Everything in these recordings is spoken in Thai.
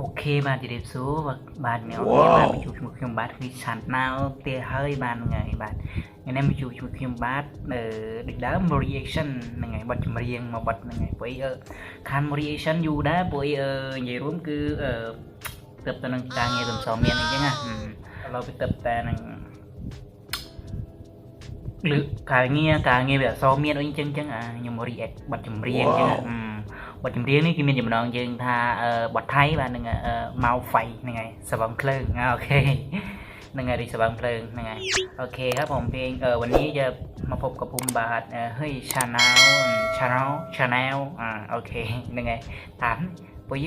អូខេបាទជម្រាបសួរបាទអ្នកនរបាទមកជួបជាមួយខ្ញុំបាទគឺឆាន់ណាវទេហើយបាទហ្នឹងហើយបាទថ្ងៃនេះមកជួបជាមួយខ្ញុំបាទនៅដូចដើម reaction ហ្នឹងហើយបទចម្រៀងមកបទហ្នឹងហើយព្រោះអីអឺខាន reaction យូរដែរព្រោះអីអឺនិយាយរួមគឺអឺទៅទៅនឹងការងារសំសមានអីចឹងណាហឹមឥឡូវទៅទៅតែនឹងឬការងារការងារវាអសមានអីចឹងចឹងអាខ្ញុំ react បទចម្រៀងចឹង บทจำเรียงนี่คือมีจำนองยืงทาเออบทไทยบ้านหนึ่งเออเมาไฟยังไงสบังเพลิงอ่าโอเคยังไงดีสบังเพลิงยังไงโอเคครับผมเพลงเออวันนี้จะมาพบกับภูมิบาทเออเฮ้ยชาแนลชาแนลชาแนลอ่าโอเคยังไงถามปุยย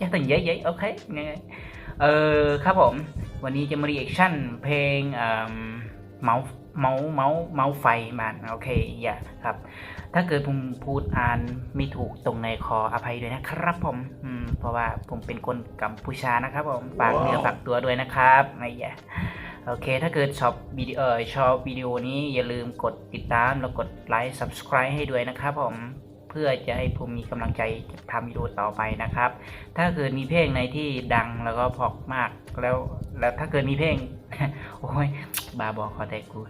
ยังตั้งเยอะๆโอเคยังไงเออครับผมวันนี้จะมารีแอคชั่นเพลงเออเมา เมาเมาเมาไฟมันโอเคอย่าครับ ถ้าเกิดผมพูดอ่านไม่ถูกตรงในขออภัยด้วยนะครับผมอืมเพราะว่าผมเป็นคนกัมพูชานะครับผมฝากเนื้อฝากตัวด้วยนะครับไม่แย่โอเค ถ้าเกิดชอบวิดีโอเออชอบวิดีโอนี้อย่าลืมกดติดตามแล้วกดไลค์ subscribe ให้ด้วยนะครับผมเพื่อจะให้ผมมีกำลังใจทำวิดีโอต่อไปนะครับ ถ้าเกิดมีเพลงในที่ดังแล้วก็พอกมากแล้วแล้วถ้าเกิดมีเพลง โอ้ยบาบอขอแต่กู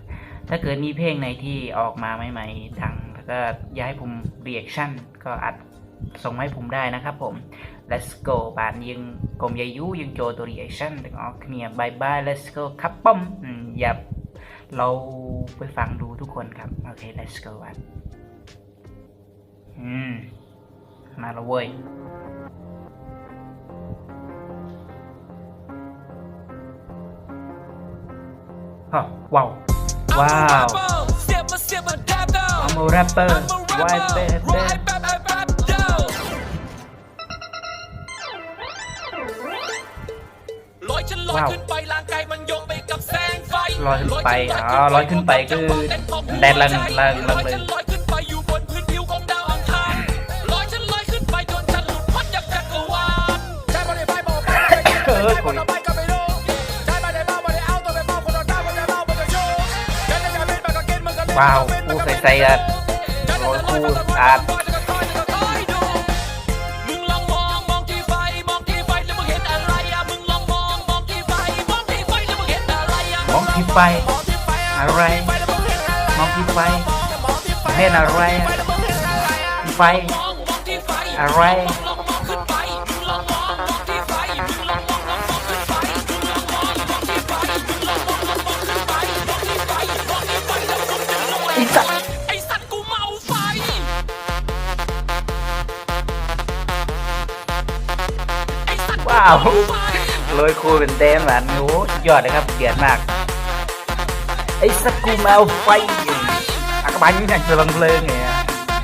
ถ้าเกิดมีเพลงในที่ออกมาใหม่ๆดัง แล้วก็อยากให้ผมรีแอคชั่นก็อัดส่งมาให้ผมได้นะครับผม let's go บานยังกลมยายุยังโจตัวรีแอคชั่นถึงออกเนี่ยบายบาย let's go ครับป้อมอืมอย่าเราไปฟังดูทุกคนครับ โอเค let's go บาน อืม มาแล้วเว้ยฮะว้าว ว้าว I'm a rapper Why baby ลอยฉันลอย ว้าว ขึ้นไปร่างกายมันยกไปกับแสงไฟ ลอยขึ้นไปอ๋อลอยขึ้นไปคือแดดลังลังลัง ลอย เลย ฉันลอยขึ้นไปอยู่ ว้าวกูใส่ใจอะโอ้ยกูอาดมองที่ไฟอะไรมองที่ไฟมองที่ไฟแล้วมึงเห็นอะไรอะมองที่ไฟมองที่ไฟอะไราวเอาเลยคูเป็นเต็มแบบโอ้สุดยอดเลยครับเดือดมาก ไอ้สกูมาเอาไฟอะก็บาน như này là bằng lơn nè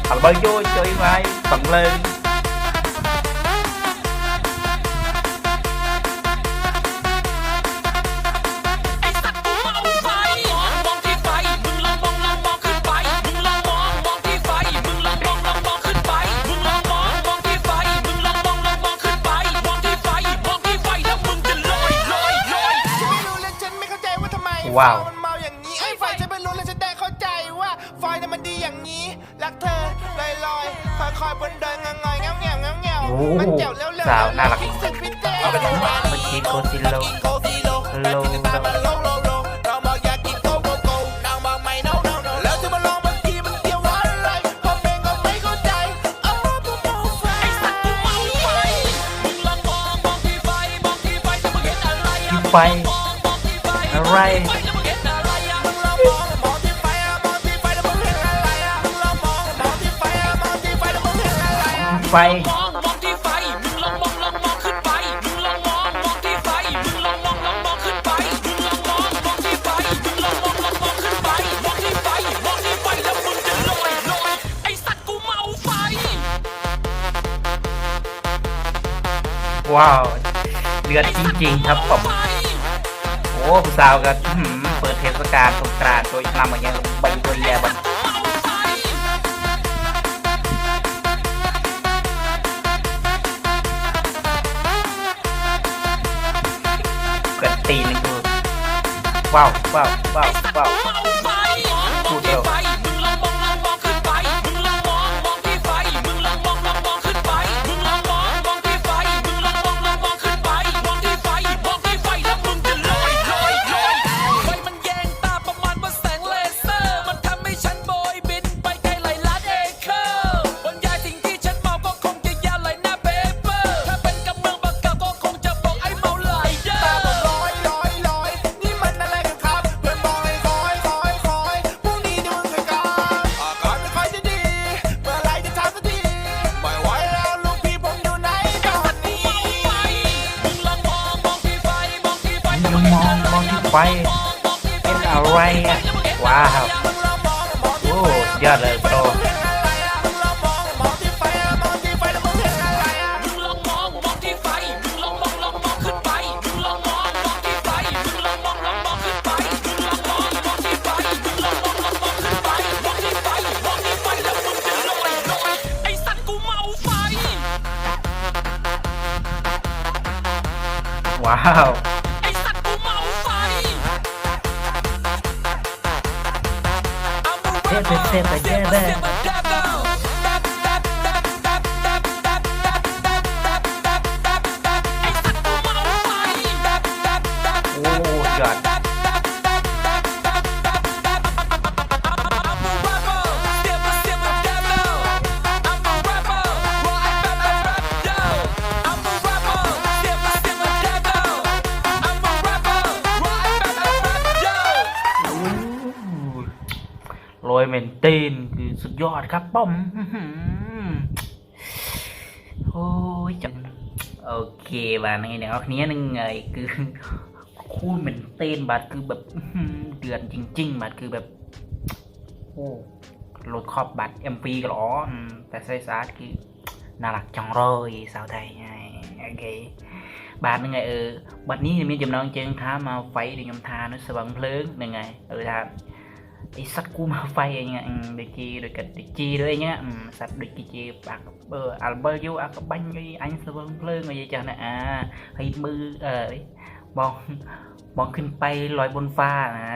Hoặc bao vô chơi mai bằng lơn ไอ้ ว้าวไฟมันเมาอย่างนี้ไอ้ยไฟฉันไม่รู้เลยฉันได้เข้าใจว่าไฟน่ะมันดีอย่างนี้ รักเธอลอยลอยคอยคอยๆบนเดินงงอยๆเงี้ยวเงี้ยวเงี้ยวเงี้ยวโอ้มันเจ๋วเร็วเร็วสาวน่ารัก คิดถึงพี่เต้เมื่อกี้โกซิโลโกซิโลโลแล้วที่ตามมาโลโลโลเราบอกอยากกินโกโกโกนางบอกไม่โนโนโนแล้วจะมาลองบางทีมันเกี่ยวอะไรผมเองก็ไม่เข้าใจเออผมเมาไฟไอ้สัตว์กูเมาไฟมึงลองมองมองที่ไฟมองที่ไฟแล้วมึงเห็นอะไรอะที่ไฟ มองมองที่ไฟอะไรไฟแล้วมึงเห็นอะไร ไฟมองมองที่ไฟมึงลองมองลองมองขึ้นไปมึงลองมองมองที่ไฟมึงลองมองลองมองขึ้นไปมึงลองมองมองที่ไฟมึงลองมองลองมองขึ้นไปมองที่ไฟมองที่ไฟแล้วมึงจะลอยลอยไอ้สัตว์กูเมาไฟ ว้าวเดือดจริงๆครับผมโอ้ผู้สาวก็เปิดเทศกาลสงกรานต์โดยนำอย่างเงี้ยใบตัวแย่บัน ว้าวว้ ไฟเป็นอะไรอะ ว้าวโอ้ยอดเลยโปรมึงลองมองมองที่ไฟมึงลองมองลองมองขึ้นไปมึงลองมองมองที่ไฟมึงลองมองลองมองขึ้นไปมึงลองมองมองที่ไฟมึงลองมองลองมองขึ้นไปมองที่ไฟมองที่ไฟแล้วมึงจะลอยลอยไอ้สัตว์กูเมาว เซฟเยเมนเตนคือสุดยอดครับป้อมอื้อหือโอ้ยจังโอเคบาในแนวนี้นึงไงคือคูณเมนเตนบาทคือแบบอื้อหือเดือนจริง ๆบาทคือแบบโอ้รถขอบบัตรเอ็มพีก็หรอแต่ไซส์อาร์ตคือน่ารักจังเลยสาวไทยไงโอเคบาทนึงไงเออบัดนี้มีจำนองเจงท้ามาไฟในยำทานุสว่างเพลิงยังไงเออท่าไអីសត្វគូមកហ្វៃអីហ្នឹងដូចជាដូចកាត់ដូចជាឬអីហ្នឹងសត្វដូចជាអាបើអាល់បលយូអាកបាញ់អីអញស្វឹងភ្លើងអីចឹងណាអាហើយមើលអីបងបងខឹងប៉ៃលយប៊ុនហ្វាណា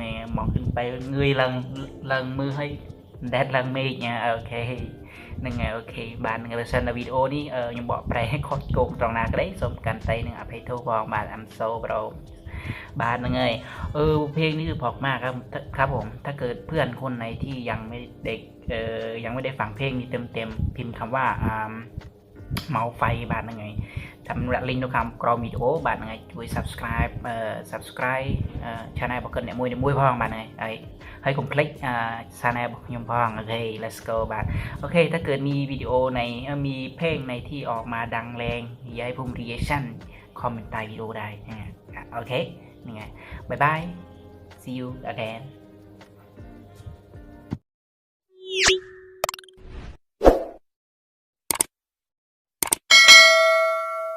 ណែបងខឹងប៉ៃងឿយឡើងឡើងមើលហើយដែតឡើងមេឃណាអូខេនឹងអូខេបាននឹងរសិននៅវីដេអូនេះខ្ញុំបកប្រែខុសគោកត្រង់ណាក្តីសូមកាន់តែនឹងអភ័យទោសផងបាទ I'm so bro บาสนะเงยเออเพลงนี้คือเพอกมากครับครับผม ถ้าเกิดเพื่อนคนไหนที่ยังไม่เด็กเออยังไม่ได้ฟังเพลงนี้เต็มเต็มพิมพ์คำว่าเมาไฟบาทนังไงสำหรับลิงก์ดูคำกรอมวิดีโอบาทนังไงช่วย subscribe เออ subscribe เอ่อ channel บอกกันเนี่ยมวยเนี่ยมวยพองบาทนังไงไอให้ผมคลิกอ่า channel บอกยมพองโอเค let's go บาทโอเค ถ้าเกิดมีวิดีโอในมีเพลงในที่ออกมาดังแรงอยากให้ผม reaction คอมเมนต์ใต้วิดีโอได้ โอเคนี่ไงบายบาย see you again